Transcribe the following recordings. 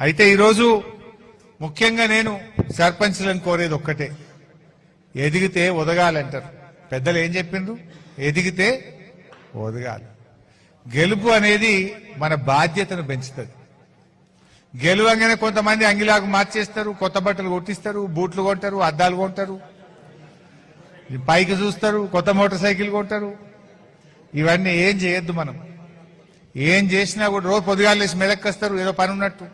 అయితే ఈరోజు ముఖ్యంగా నేను సర్పంచ్లను కోరేది ఒక్కటే. ఎదిగితే ఒదగాలంటారు. పెద్దలు ఏం చెప్పిండ్రు? ఎదిగితే ఒదగాలి. గెలుపు అనేది మన బాధ్యతను పెంచుతుంది. గెలువంగానే కొంతమంది అంగిలాకు మార్చేస్తారు కొత్త బట్టలు కొట్టిస్తారు బూట్లు కొంటారు అద్దాలు కొంటారు పైకి చూస్తారు కొత్త మోటార్ సైకిల్ కొంటారు. ఇవన్నీ ఏం చేయొద్దు మనం. ఏం చేసినా కూడా రోజు పొద్దుగాలు లేచి మెదక్కొస్తారు ఏదో పని ఉన్నట్టు.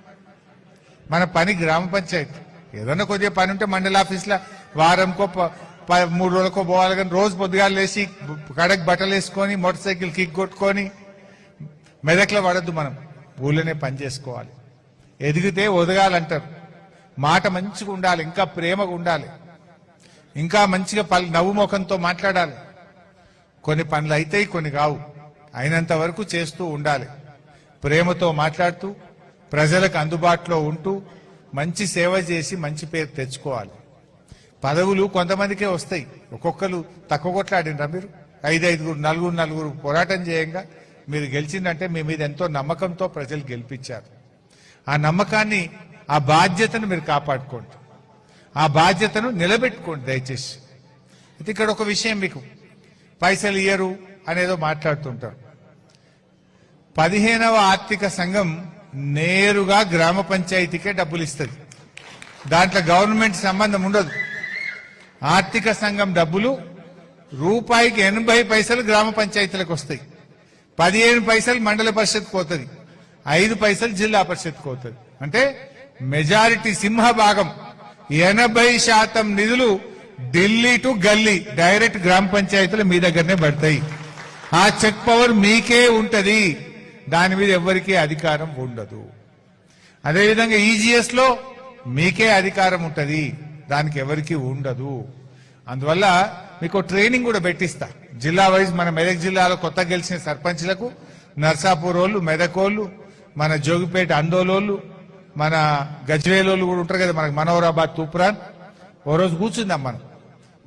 మన పని గ్రామ పంచాయతీ. ఏదన్నా కొద్దిగా పని ఉంటే మండల ఆఫీస్లో వారంకో ప- ప- మూడు రోజులకో పోవాలి కానీ రోజు పొద్దుగాలు లేచి కడకు బట్టలు వేసుకొని మోటార్ సైకిల్ కిక్ కొట్టుకొని మెదక్లో పడద్దు మనం. ఊళ్ళోనే పని చేసుకోవాలి. ఎదిగితే ఒదగాలంటారు. మాట మంచిగా ఉండాలి ఇంకా ప్రేమగా ఉండాలి. ఇంకా మంచిగా పల్ నవ్వు ముఖంతో మాట్లాడాలి. కొన్ని పనులు అయితే కొన్ని కావు. అయినంత వరకు చేస్తూ ఉండాలి. ప్రేమతో మాట్లాడుతూ ప్రజలకు అందుబాటులో ఉంటూ మంచి సేవ చేసి మంచి పేరు తెచ్చుకోవాలి. పదవులు కొంతమందికే వస్తాయి. ఒక్కొక్కరు తక్కువ కొట్లాడినరా మీరు? ఐదు ఐదుగురు నలుగురు నలుగురు పోరాటం చేయంగా మీరు గెలిచిందంటే మీ మీద ఎంతో నమ్మకంతో ప్రజలు గెలిపించారు. ఆ నమ్మకాన్ని ఆ బాధ్యతను మీరు కాపాడుకోండి. ఆ బాధ్యతను నిలబెట్టుకోండి దయచేసి. అయితే ఇక్కడ ఒక విషయం మీకు. పైసలు ఇయ్యరు అనేదో మాట్లాడుతుంటారు. పదిహేనవ ఆర్థిక సంఘం నేరుగా గ్రామ పంచాయతీకే డబ్బులు ఇస్తుంది దాంట్లో గవర్నమెంట్ సంబంధం ఉండదు. ఆర్థిక సంఘం డబ్బులు రూపాయికి ఎనభై పైసలు గ్రామ పంచాయతీలకు వస్తాయి. పదిహేను పైసలు మండల పరిషత్ పోతుంది. ఐదు పైసలు జిల్లా పరిషత్ పోతుంది. అంటే మెజారిటీ సింహ భాగం ఎనభై శాతం నిధులు ఢిల్లీ టు గల్లీ డైరెక్ట్ గ్రామ పంచాయతీలు మీ దగ్గరనే పడతాయి. ఆ చెక్ పవర్ మీకే ఉంటది. దాని మీద ఎవ్వరికీ అధికారం ఉండదు. అదేవిధంగా ఈజీఎస్లో మీకే అధికారం ఉంటుంది. దానికి ఎవరికీ ఉండదు. అందువల్ల మీకు ట్రైనింగ్ కూడా పెట్టిస్తా. జిల్లా వైజ్ మన మెదక్ జిల్లాలో కొత్త గెలిచిన సర్పంచ్లకు నర్సాపూర్ వాళ్ళు మెదకోళ్ళు మన జోగిపేట అందోలోళ్ళు మన గజ్వేలోళ్ళు కూడా ఉంటారు కదా మనకి మనోహరాబాద్ తూప్రాన్. ఓ రోజు కూర్చుందాం మనం.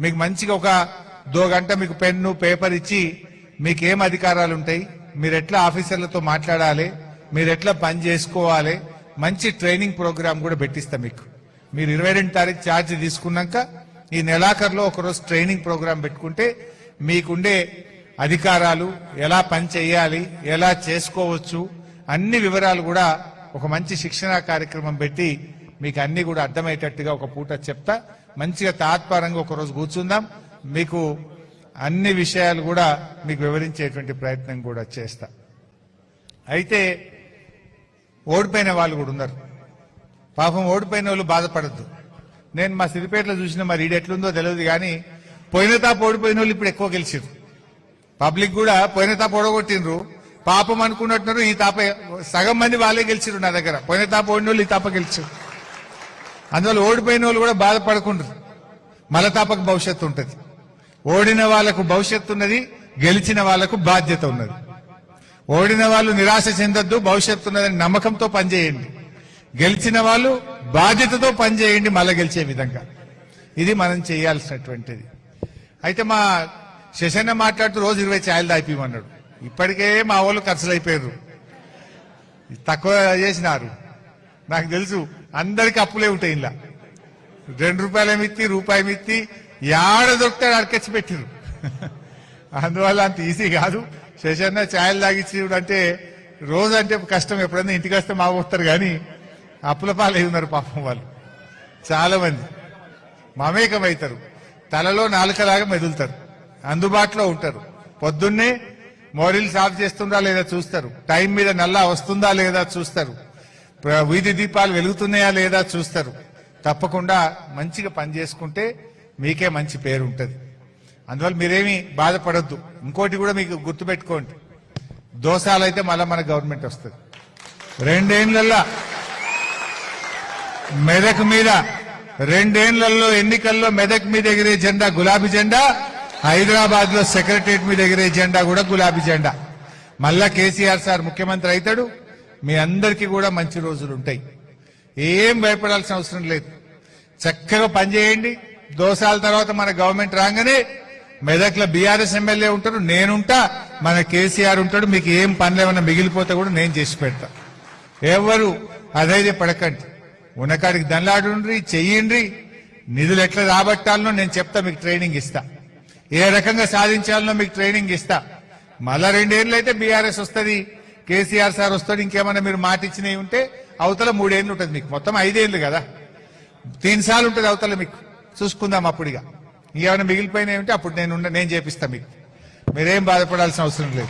మీకు మంచిగా ఒక దో గంట మీకు పెన్ను పేపర్ ఇచ్చి మీకు ఏం అధికారాలు ఉంటాయి? మీరు ఎట్లా ఆఫీసర్లతో మాట్లాడాలి? మీరు ఎట్లా పని చేసుకోవాలి? మంచి ట్రైనింగ్ ప్రోగ్రామ్ కూడా పెట్టిస్తాం మీకు. మీరు ఇరవై రెండు తారీఖు ఛార్జ్ తీసుకున్నాక ఈ నెలాఖరులో ఒకరోజు ట్రైనింగ్ ప్రోగ్రామ్ పెట్టుకుంటే మీకుండే అధికారాలు ఎలా పని చేయాలి ఎలా చేసుకోవచ్చు అన్ని వివరాలు కూడా ఒక మంచి శిక్షణా కార్యక్రమం పెట్టి మీకు అన్ని కూడా అర్థమయ్యేటట్టుగా ఒక పూట చెప్తా. మంచిగా తాత్పరంగా ఒకరోజు కూర్చుందాం. మీకు అన్ని విషయాలు కూడా మీకు వివరించేటువంటి ప్రయత్నం కూడా చేస్తా. అయితే ఓడిపోయిన వాళ్ళు కూడా ఉన్నారు. పాపం ఓడిపోయిన వాళ్ళు బాధపడద్దు. నేను మా సిరిపేటలో చూసిన మరి ఈడు ఎట్లుందో తెలియదు కానీ పోయిన తాప ఓడిపోయిన వాళ్ళు ఇప్పుడు ఎక్కువ గెలిచారు పబ్లిక్ కూడా పోయిన తాప ఓడగొట్టిండ్రు. పాపం అనుకున్నట్టున్నారు ఈ తాప సగం మంది వాళ్ళే గెలిచారు నా దగ్గర. పోయిన తాప ఓడిన వాళ్ళు ఈ తాప గెలిచిరు అందువల్ల ఓడిపోయిన వాళ్ళు కూడా బాధపడకుండా మల తాపకు భవిష్యత్తు ఉంటుంది. ఓడిన వాళ్ళకు భవిష్యత్తు ఉన్నది గెలిచిన వాళ్ళకు బాధ్యత ఉన్నది. ఓడిన వాళ్ళు నిరాశ చెందొద్దు భవిష్యత్తు ఉన్నదని నమ్మకంతో పనిచేయండి. గెలిచిన వాళ్ళు బాధ్యతతో పనిచేయండి మళ్ళీ గెలిచే విధంగా. ఇది మనం చేయాల్సినటువంటిది. అయితే మా శశన్న మాట్లాడుతూ రోజు ఇరవై ఛాయలు దాయిపోమన్నాడు ఇప్పటికే మా వాళ్ళు ఖర్చులు అయిపోయారు తక్కువ చేసినారు. నాకు తెలుసు అందరికి అప్పులే ఉంటాయి ఇలా. రెండు రూపాయల మిత్తి రూపాయి మిత్తి యాడ దొరుకుతాడు అడకచ్చి పెట్టిరు అందువల్ల అంత ఈజీ కాదు. శశన్న ఛాయలు తాగిచ్చి అంటే రోజు అంటే కష్టం ఎప్పుడైనా ఇంటికి వస్తే మా వస్తారు కానీ అప్పుల పాలై ఉన్నారు పాపం వాళ్ళు. చాలా మంది మమేకమవుతారు తలలో నాలుకలాగా మెదులుతారు. అందుబాటులో ఉంటారు. పొద్దున్నే మోరీలు సాఫ్ చేస్తుందా లేదా చూస్తారు. టైం మీద నల్లా వస్తుందా లేదా చూస్తారు. వీధి దీపాలు వెలుగుతున్నాయా లేదా చూస్తారు. తప్పకుండా మంచిగా పని చేసుకుంటే మీకే మంచి పేరు ఉంటుంది అందువల్ల మీరేమీ బాధపడద్దు. ఇంకోటి కూడా మీకు గుర్తుపెట్టుకోండి. దోషాలు అయితే మళ్ళీ మన గవర్నమెంట్ వస్తుంది. రెండేళ్ళల్లా మెదక్ మీద రెండేళ్ళలో ఎన్నికల్లో మెదక్ మీద ఎగిరే జెండా గులాబీ జెండా హైదరాబాద్లో సెక్రటరియట్ మీద ఎగిరే జెండా కూడా గులాబీ జెండా. మళ్ళా కేసీఆర్ సార్ ముఖ్యమంత్రి అవుతాడు మీ అందరికీ కూడా మంచి రోజులు ఉంటాయి ఏం భయపడాల్సిన అవసరం లేదు. చక్కగా పనిచేయండి. దోసాల తర్వాత మన గవర్నమెంట్ రాగానే మెదక్లో బీఆర్ఎస్ ఎమ్మెల్యే ఉంటారు నేనుంటా మన కేసీఆర్ ఉంటాడు మీకు ఏం పనులు ఏమైనా మిగిలిపోతే కూడా నేను చేసి పెడతా. ఎవరు అధైర్య పడకండి ఉన్నకాడికి దండాడుండ్రి చెయ్యండి నిధులు ఎట్లా రాబట్టాలనో నేను చెప్తా మీకు ట్రైనింగ్ ఇస్తా. ఏ రకంగా సాధించాలనో మీకు ట్రైనింగ్ ఇస్తా. మళ్ళా రెండేళ్ళు అయితే బీఆర్ఎస్ వస్తుంది కేసీఆర్ సార్ వస్తాడు ఇంకేమైనా మీరు మాట ఇచ్చినవి ఉంటే అవతల మూడేళ్ళు ఉంటుంది మీకు. మొత్తం ఐదేళ్ళు కదా. తీన్ సార్లు ఉంటుంది అవతల మీకు. చూసుకుందాం అప్పుడుగా ఇంకేమైనా మిగిలిపోయినా ఏమిటి అప్పుడు నేను ఉండ- నేను చేపిస్తా మీకు. మీరేం బాధపడాల్సిన అవసరం లేదు.